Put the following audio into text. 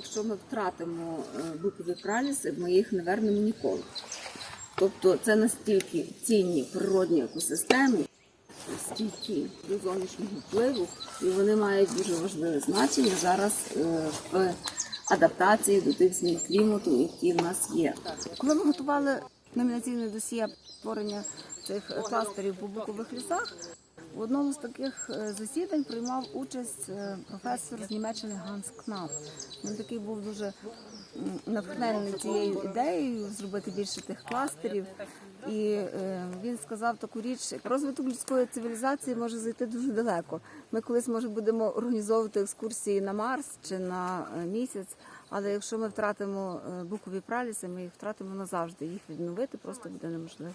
якщо ми втратимо е, букові праліси, ми їх не вернемо ніколи. Тобто це настільки цінні природні екосистеми, стійкі до зовнішнього впливу, і вони мають дуже важливе значення зараз е, в адаптації до тих змін клімату, які в нас є. Коли ми готували номінаційне досьє створення цих е, кластерів по букових лісах, в одному з таких е, засідань приймав участь е, професор з Німеччини Ганс Кнап. Він такий був дуже натхнений цією ідеєю зробити більше тих кластерів. І е, він сказав таку річ: розвиток людської цивілізації може зайти дуже далеко. Ми колись може будемо організовувати екскурсії на Марс чи на місяць. Але якщо ми втратимо букові праліси, ми їх втратимо назавжди. Їх відновити просто буде неможливо.